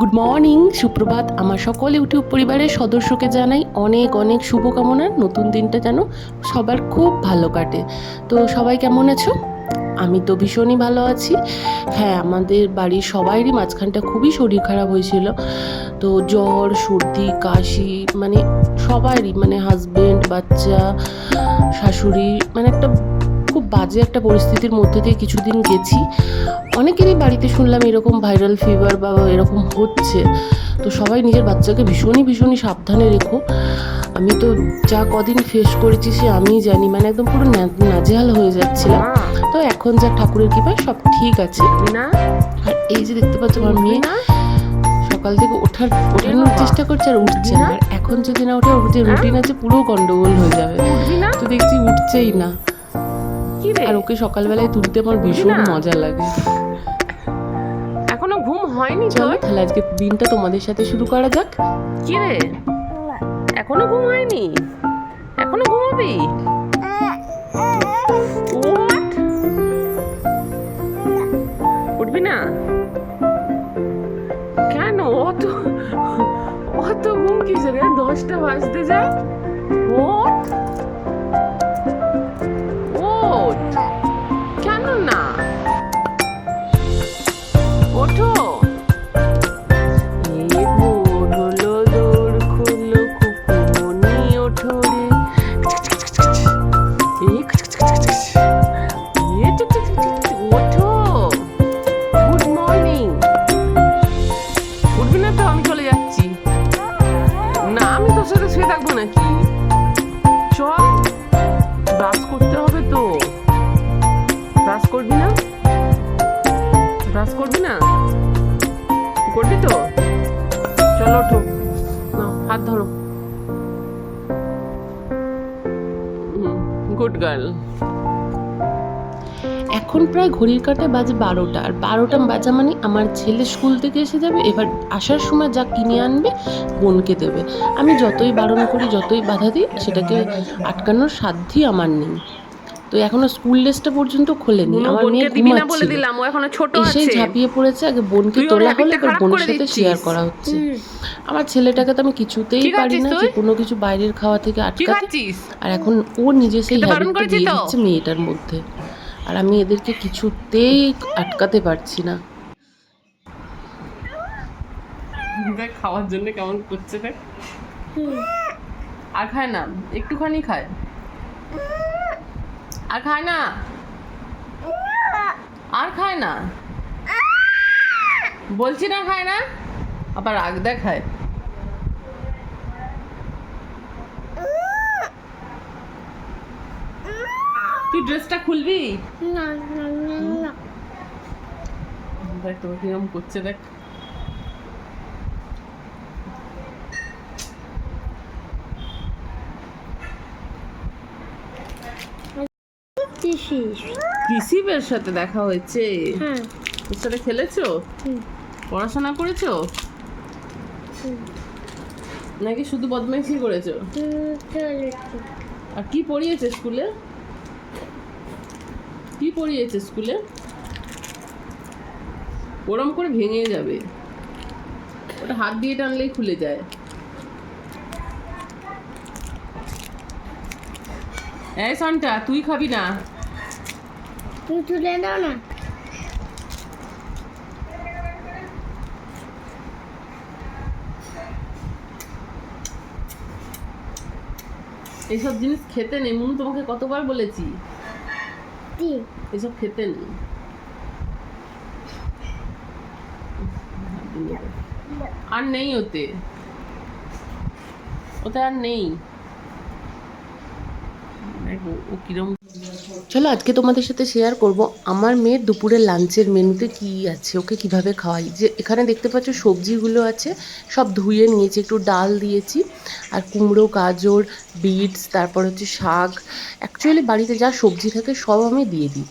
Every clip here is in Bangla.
গুড মর্নিং সুপ্রভাত। আমার সকল ইউটিউব পরিবারের সদস্যকে জানাই অনেক অনেক শুভকামনা। নতুন দিনটা যেন সবার খুব ভালো কাটে। তো সবাই কেমন আছো? আমি তো ভীষণই ভালো আছি। হ্যাঁ আমাদের বাড়ির সবাইরই মাঝখানটা খুবই শরীর খারাপ হয়েছিল। তো জ্বর, সর্দি, কাশি মানে সবারই মানে হাজবেন্ড বাচ্চা, শাশুড়ি মানে একটা বাজে একটা পরিস্থিতির মধ্যে দিয়ে কিছুদিন গেছি। অনেকেরই বাড়িতে শুনলাম এরকম ভাইরাল ফিভার বা এরকম হচ্ছে। তো সবাই নিজের বাচ্চাকে ভীষণই ভীষণই সাবধানে রেখো। আমি তো যা কদিন ফেস করেছি সে আমিই জানি মানে একদম পুরো নাজেহাল হয়ে যাচ্ছিলাম। তো এখন যা ঠাকুরের কৃপায় সব ঠিক আছে। আর এই যে দেখতে পাচ্ছ আমার মেয়ে সকাল থেকে ওঠার ওঠানোর চেষ্টা করছে আর উঠছে না। এখন যদি না ওঠে ওর যে রুটিন আছে পুরো গন্ডগোল হয়ে যাবে। তো দেখছি উঠছেই না। আর ওকে সকালবেলায় তুলতে আমার ভীষণ মজা লাগে। এখনও ঘুম হয়নি চলো তাহলে আজকে দিনটা তোমাদের সাথে শুরু করা যাক? কি রে? এখনও ঘুম হয়নি? এখনও ঘুমাবি? উঠবি না? কেন? অত অত ঘুম কিসের? দশটা বাজতে যায়। থাকব নাকি? চল ব্রাশ করতে হবে তো। ব্রাশ করবি না? ব্রাশ করবি না? করবি তো? চলো, ওঠো। না হাত ধরো। গুড গার্ল এখন প্রায় ঘড়ির কাঁটায় বাজে বারোটা। আর বারোটা বাজা মানে আমার ছেলে স্কুল থেকে এসে যাবে এবার আসার সময় যা কিনে আনবে বোনকে দেবে। আমি যতই বারণ করি যতই বাধা দিই সেটাকে আটকানোর সাধ্যই আমার নেই। তো এখনও স্কুল ড্রেসটা পর্যন্ত খোলেনি। আমার মেয়ে বোনকে দিবি বলে দিলাম ও এখনও ছোট এসেই আছে। ঝাঁপিয়ে পড়েছে আগে বোনকে তোলা হলে এবার বোনের সাথে শেয়ার করা হচ্ছে। আমার ছেলেটাকে তো আমি কিছুতেই পারি না যে কোনো কিছু বাইরের খাওয়া থেকে আটকাতে। আর এখন ও নিজে সেই বারণ হ্যাবিটটা দিয়ে? দিচ্ছে মেয়েটার মধ্যে। আর আমি এদেরকে কিছুতেই আটকাতে পারছি না। খাওয়ার জন্য কেমন করছে দেখ। আর খায় না, একটুখানি খায়। আর খায় না। আর খায় না। বলছি না খায় না, আবার রাগ দেখায়। ড্রেসটা খুলবি? না না না না। দেখ তোকে কিরম করছে দেখ। রিসিভের সাথে দেখা হয়েছে। হ্যাঁ। তোর সাথে খেলেছো? পড়াশোনা করেছ? নাকি শুধু বদমাইশি করেছ? আর কি পড়িয়েছে স্কুলে? কি পড়িয়েছে স্কুলে? ওরম করে ভেঙে যাবে। ওটা হাত দিয়ে টানলেই খুলে যায়। এই সনটা তুই খাবি না? তুমি তুলে দাও না। এইসব জিনিস খেতে নেই। মুনু তোমাকে কতবার বলেছি? কি এসব খেতে নেই আর নেই ওতে। ওতে আর নেই। দেখো, ও কিরম চলো আজকে তোমাদের সাথে শেয়ার করব, আমার মেয়ের দুপুরের লাঞ্চের মেনুতে কি আছে, ওকে কীভাবে খাওয়াই? যে এখানে দেখতে পাচ্ছ সবজিগুলো আছে, সব ধুয়ে নিয়েছি, একটু ডাল দিয়েছি, আর কুমড়ো, গাজর বিটস তারপর হচ্ছে শাক। অ্যাকচুয়ালি বাড়িতে যা সবজি থাকে সব আমি দিয়ে দিই।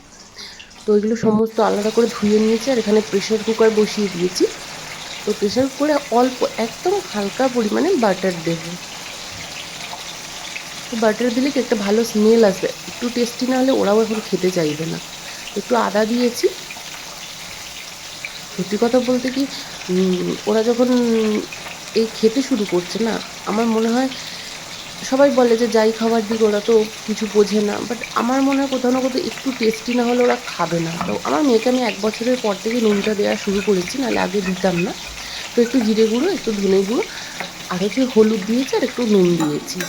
তো এগুলো সমস্ত আলাদা করে ধুয়ে নিয়েছি, আর এখানে প্রেশার কুকার বসিয়ে দিয়েছি। তো প্রেশার কুকারে অল্প, একদম হালকা পরিমাণে বাটার দেবো। তো বাটার দিলে কি একটা ভালো স্মেল আসবে। একটু টেস্টি না হলে ওরাও এখন খেতে চাইবে না। একটু আদা দিয়েছি। সত্যি কথা বলতে কি ওরা যখন এই খেতে শুরু করছে না, আমার মনে হয় সবাই বলে যে যাই খাবার দিক, ওরা তো কিছু বোঝে না। বাট আমার মনে হয় কোথাও না কোথাও একটু টেস্টি না হলে ওরা খাবে না। তো আমার মেয়েকে আমি এক বছরের পর থেকে নুনটা দেওয়া শুরু করেছি, নাহলে আগে দিতাম না। তো একটু জিরে গুঁড়ো, একটু ধনে গুঁড়ো, আর হচ্ছে হলুদ দিয়েছি আর একটু নুন দিয়েছি।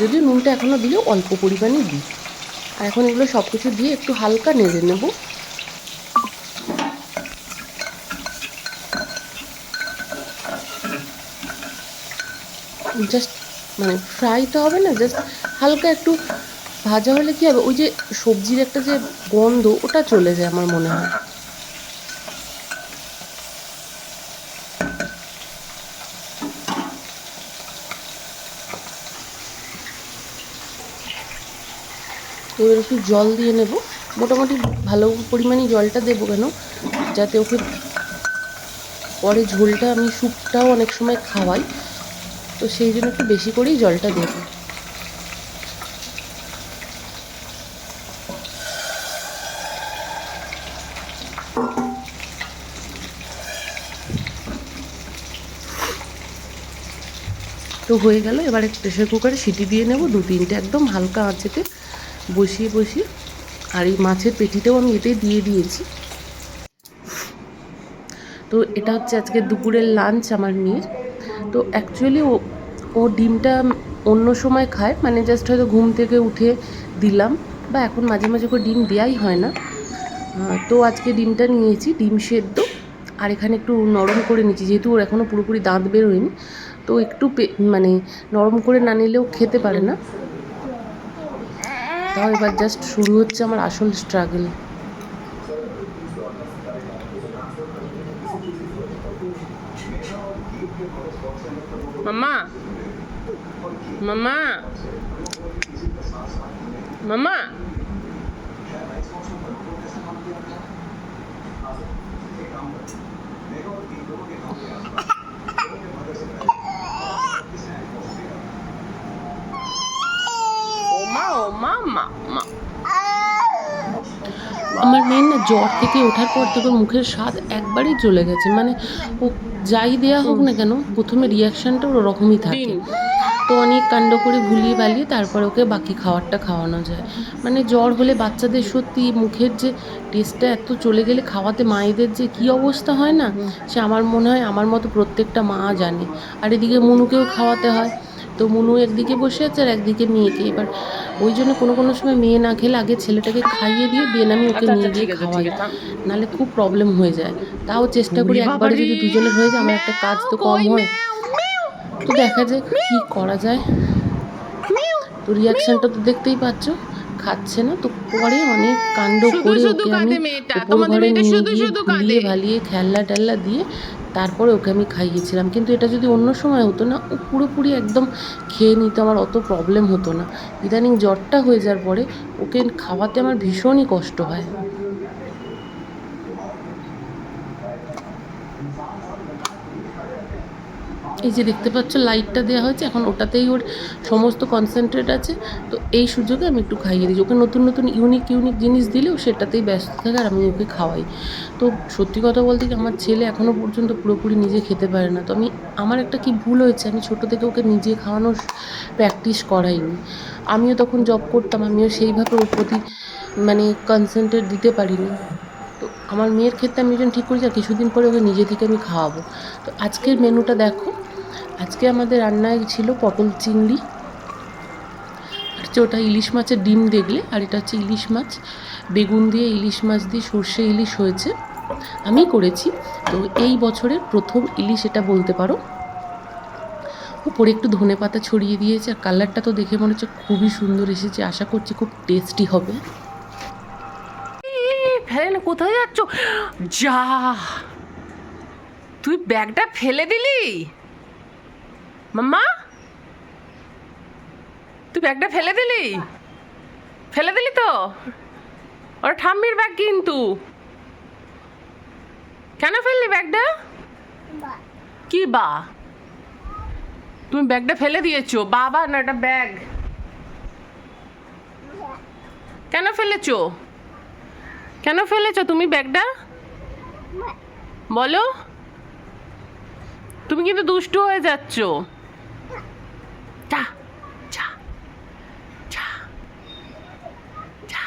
যদিও নুনটা এখনও দিলে অল্প পরিমাণে দিই। আর এখন এগুলো সব কিছু দিয়ে একটু হালকা নেড়ে নেব। জাস্ট মানে ফ্রাই তো হবে না জাস্ট হালকা একটু ভাজা হলে কি হবে? ওই যে সবজির একটা যে গন্ধ, ওটা চলে যায় আমার মনে হয়। এবার একটু জল দিয়ে নেব। মোটামুটি ভালো পরিমাণে জলটা দেবো কেন? যাতে ওকে পরে ঝোলটা আমি স্যুপটাও অনেক সময় খাওয়াই। তো সেই জন্য একটু বেশি করেই জলটা দেবো। তো হয়ে গেল। এবারে প্রেশার কুকারে সিটি দিয়ে নেব। দু তিনটে একদম হালকা আঁচেতে বসিয়ে বসিয়ে, আর এই মাছের পেটিটাও আমি এতে দিয়ে দিয়েছি। তো এটা হচ্ছে আজকে দুপুরের লাঞ্চ আমার মেয়ের। তো অ্যাকচুয়ালি ও ও ডিমটা অন্য সময় খায় মানে জাস্ট হয়তো ঘুম থেকে উঠে দিলাম, বা এখন মাঝে মাঝে করে ডিম দেওয়াই হয় না। তো আজকে ডিমটা নিয়েছি, ডিম সেদ্ধ, আর এখানে একটু নরম করে নিয়েছি, যেহেতু ওর এখনও পুরোপুরি দাঁত বেরোয়নি। তো একটু মানে নরম করে না নিলেও খেতে পারে না। তাও এবার জাস্ট শুরু হচ্ছে আমার আসল স্ট্রাগল মামা মামা মামা মা আমার মেয়ের না জ্বর থেকে ওঠার পর থেকে মুখের স্বাদ একবারেই চলে গেছে। মানে ও যাই দেয়া হোক না কেন প্রথমে রিয়াকশানটা ওরকমই থাকে। তো অনেক কাণ্ড করে ভুলিয়ে বালিয়ে তারপরে ওকে বাকি খাবারটা খাওয়ানো যায়। মানে জ্বর হলে বাচ্চাদের সত্যি মুখের যে টেস্টটা এত চলে গেলে খাওয়াতে মায়েদের যে কী অবস্থা হয় না সে আমার মনে হয় আমার মতো প্রত্যেকটা মা জানে। আর এদিকে মনুকেও খাওয়াতে হয়। তো মনু একদিকে বসে আছে আর একদিকে মেয়েকে। এবার ওই জন্য কোনো কোনো সময় মেয়ে না খেলে আগে ছেলেটাকে খাইয়ে দিয়ে দেন আমি ওকে আচ্ছা নিয়ে আচ্ছা গিয়ে খাওয়াই। নাহলে খুব প্রবলেম হয়ে যায়। তাও চেষ্টা করি একবারে যদি দুজনে দুজনের হয়ে যায় আমার একটা কাজ তো কম হয়। তো দেখা যায় কী করা যায়। তো রিয়াকশানটা তো দেখতেই পাচ্ছ। খাচ্ছে না তো পরে অনেক কাণ্ড করে ওকে আমি উপর ঘরে নিয়ে গিয়ে ভুলিয়ে ভালিয়ে খেলনা টেল্লা দিয়ে তারপরে ওকে আমি খাইয়েছিলাম। কিন্তু এটা যদি অন্য সময় হতো না ও পুরোপুরি একদম খেয়ে নিত আমার অত প্রবলেম হতো না। ইদানিং জ্বরটা হয়ে যাওয়ার পরে ওকে খাওয়াতে আমার ভীষণই কষ্ট হয়। এই যে দেখতে পাচ্ছ লাইটটা দেওয়া হয়েছে, এখন ওটাতেই ওর সমস্ত কনসেন্ট্রেট আছে। তো এই সুযোগে আমি একটু খাইয়ে দিই ওকে নতুন নতুন ইউনিক ইউনিক জিনিস দিলেও সেটাতেই ব্যস্ত থাকে আর আমি ওকে খাওয়াই। তো সত্যি কথা বলতে কি, আমার ছেলে এখনও পর্যন্ত পুরোপুরি নিজে খেতে পারে না। তো আমি, আমার একটা কি ভুল হয়েছে, আমি ছোটো থেকে ওকে নিজে খাওয়ানোর প্র্যাকটিস করাইনি। আমিও তখন জব করতাম, আমিও সেইভাবে ওর প্রতি মানে কনসেন্ট্রেট দিতে পারিনি। তো আমার মেয়ের ক্ষেত্রে আমি যখন ঠিক করেছি, আর কিছুদিন পরে ওকে নিজে থেকে আমি খাওয়াবো। তো আজকের মেনুটা দেখো। আজকে আমাদের রান্নায় ছিল পটল চিংড়ি, আর হচ্ছে ওটা ইলিশ মাছের ডিম দেখলে, আর এটা হচ্ছে ইলিশ মাছ। বেগুন দিয়ে ইলিশ মাছ দিয়ে সর্ষে ইলিশ হয়েছে। আমি করেছি। তো এই বছরের প্রথম ইলিশ এটা বলতে পারো। উপরে একটু ধনে পাতা ছড়িয়ে দিয়েছে, আর কালারটা তো দেখে মনে হচ্ছে খুবই সুন্দর এসেছে। আশা করছি খুব টেস্টি হবে। ফেলে কোথায় যাচ্ছ? যা! তুই ব্যাগটা ফেলে দিলি? মাম্মা? তুই ব্যাগটা ফেলে দিলি? ফেলে দিলি তো? ওরা ঠাম্মির ব্যাগ কিন্তু। কেন ফেললি ব্যাগটা? কি বা? তুমি ব্যাগটা ফেলে দিয়েছ বাবা না এটা ব্যাগ। কেন ফেলেছো? কেন ফেলেছো তুমি ব্যাগটা? বলো। তুমি কিন্তু দুষ্টু হয়ে যাচ্ছ। যা যা যা যা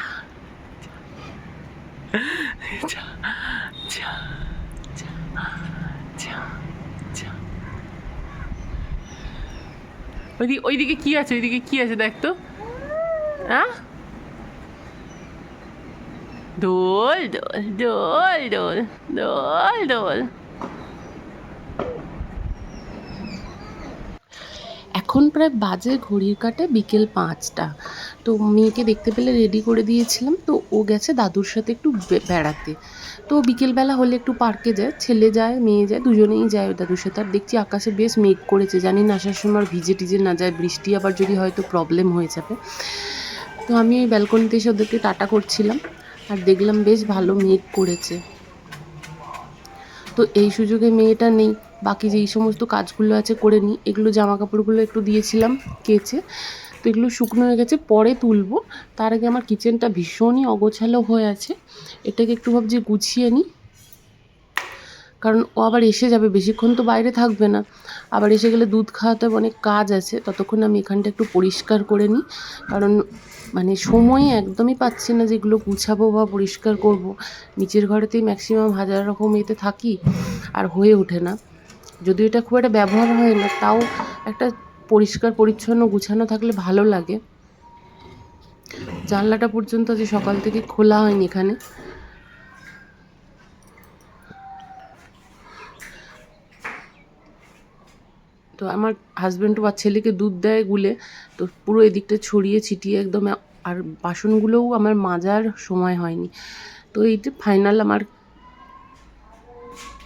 যা যা যা যা যা ওইদিকে ওইদিকে কি আছে ওইদিকে কি আছে দেখ তো হ্যাঁ দোল দোল দোল দোল দোল দোল এখন প্রায় বাজে ঘড়ির কাটে, বিকেল পাঁচটা। তো মেয়েকে দেখতে পেলে রেডি করে দিয়েছিলাম। তো ও গেছে দাদুর সাথে একটু বেড়াতে। তো বিকেলবেলা হলে একটু পার্কে যায়, ছেলে যায়, মেয়ে যায়, দুজনেই যায় দাদুর সাথে। আর দেখছি আকাশে বেশ মেঘ করেছে। জানি না, আসার সময় ভিজে টিজে না যায়, বৃষ্টি আবার যদি হয়তো প্রবলেম হয়ে যাবে। তো আমি ওই ব্যালকনিতে এসে ওদেরকে টাটা করছিলাম। আর দেখলাম বেশ ভালো মেঘ করেছে। তো এই সুযোগে মেয়েটা নেই। বাকি যেই সমস্ত কাজগুলো আছে করে নিই, এগুলো জামা কাপড়গুলো একটু দিয়েছিলাম কেচে, তো এগুলো শুকনো হয়ে গেছে, পরে তুলবো। তার আগে আমার কিচেনটা ভীষণই অগোছালো হয়ে আছে, এটাকে একটু ভাবছি গুছিয়ে নিই। কারণ ও আবার এসে যাবে, বেশিক্ষণ তো বাইরে থাকবে না। আবার এসে গেলে দুধ খাওয়াতে অনেক কাজ আছে, ততক্ষণ আমি এখানটা একটু পরিষ্কার করে নিই। কারণ মানে সময় একদমই পাচ্ছি না যেগুলো গুছাবো বা পরিষ্কার করব। নিচের ঘরেতেই ম্যাক্সিমাম হাজার রকম এতে থাকি, আর হয়ে ওঠে না। যদিও এটা খুব একটা ব্যবহার হয় না, তাও একটা পরিষ্কার, পরিচ্ছন্ন গুছানো থাকলে ভালো লাগে। জানলাটা পর্যন্ত যে সকাল থেকে খোলা হয়নি এখানে। তো আমার হাজব্যান্ড বা ছেলেকে দুধ দেয় গুলে, তো পুরো এদিকটা ছড়িয়ে ছিটিয়ে একদম, আর বাসনগুলোও আমার মাজার সময় হয়নি। তো এইটা ফাইনাল আমার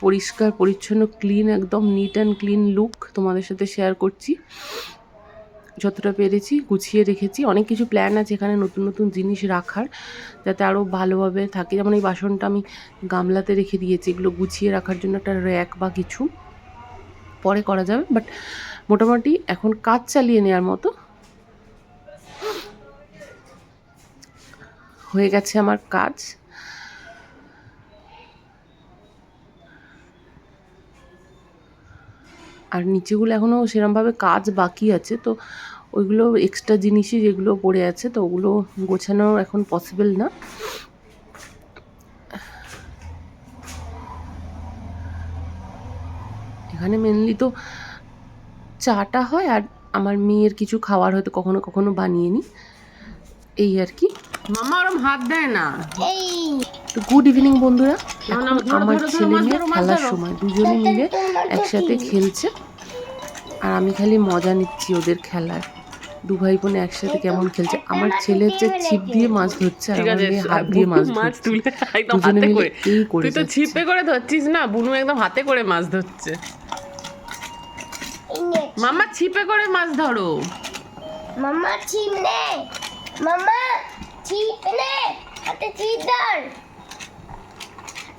পরিষ্কার, পরিচ্ছন্ন ক্লিন একদম নিট অ্যান্ড ক্লিন লুক তোমাদের সাথে শেয়ার করছি। যতটা পেরেছি গুছিয়ে রেখেছি। অনেক কিছু প্ল্যান আছে এখানে নতুন নতুন জিনিস রাখার যাতে আরও ভালোভাবে থাকে। যেমন এই বাসনটা আমি গামলাতে রেখে দিয়েছি। এগুলো গুছিয়ে রাখার জন্য একটা র্যাক বা কিছু পরে করা যাবে। বাট মোটামুটি এখন কাজ চালিয়ে নেওয়ার মতো হয়ে গেছে আমার কাজ। আর নিচেগুলো এখনও সেরমভাবে কাজ বাকি আছে, তো ওইগুলো এক্সট্রা জিনিসই যেগুলো পড়ে আছে, তো ওগুলো গোছানো এখন পসিবল না। এখানে মেনলি তো চাটা হয় আর আমার মেয়ের কিছু খাওয়ার হয়তো কখনো কখনো বানিয়ে নিই এই আর কি। মামা ওরম হাত দেয় না। তো গুড ইভিনিং বন্ধুরা। না, এখন আমার ছেলে মাছ মেয়ে খেলার সময়। দুজনে মিলে একসাথে খেলছে। আর আমি খালি মজা নিচ্ছি ওদের খেলার দু ভাই বোনে একসাথে কেমন খেলছে। আমার ছেলে হচ্ছে ছিপ দিয়ে মাছ ধরছে আর আমার মেয়ে হাত দিয়ে মাছ মাছ তুলে একদম হাতে করে। এই করে তুই তো ছিপে করে ধরছিস না বুনু একদম হাতে করে মাছ ধরছে। মামা ছিপে করে মাছ ধরো। মামা ছিপ নে। মামা ছিপ নে। হাতে ছিপ ধর।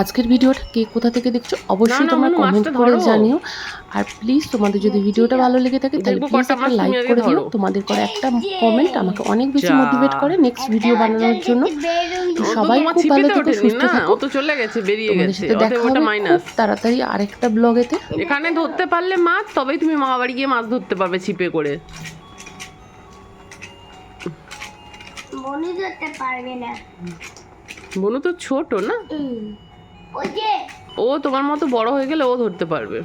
আজকের ভিডিওটা কে কোথা থেকে দেখছ অবশ্যই তোমরা কমেন্ট করে জানিও। আর প্লিজ তোমাদের যদি ভিডিওটা ভালো লেগে থাকে তাহলে প্লিজ কটা একটা লাইক করে দিও। তোমাদের করে একটা কমেন্ট আমাকে অনেক বেশি মোটিভেট করে নেক্সট ভিডিও বানানোর জন্য। তো সবাই খুব ভালো থেকো সুস্থ থাকো ও তো চলে গেছে বেরিয়ে তোমাদের গেছে। দেখা ওটা হবে মাইনাস তাড়াতাড়ি আরেকটা ব্লগেতে এখানে ধরতে পারলে মাছ তবেই তুমি মামা বাড়ি গিয়ে মাছ ধরতে পারবে ছিপে করে। মনে ধরতে পারবে না। বনু তো ছোট না? ও তোমার মতো বড় হয়ে গেলে ও ধরতে পারবে।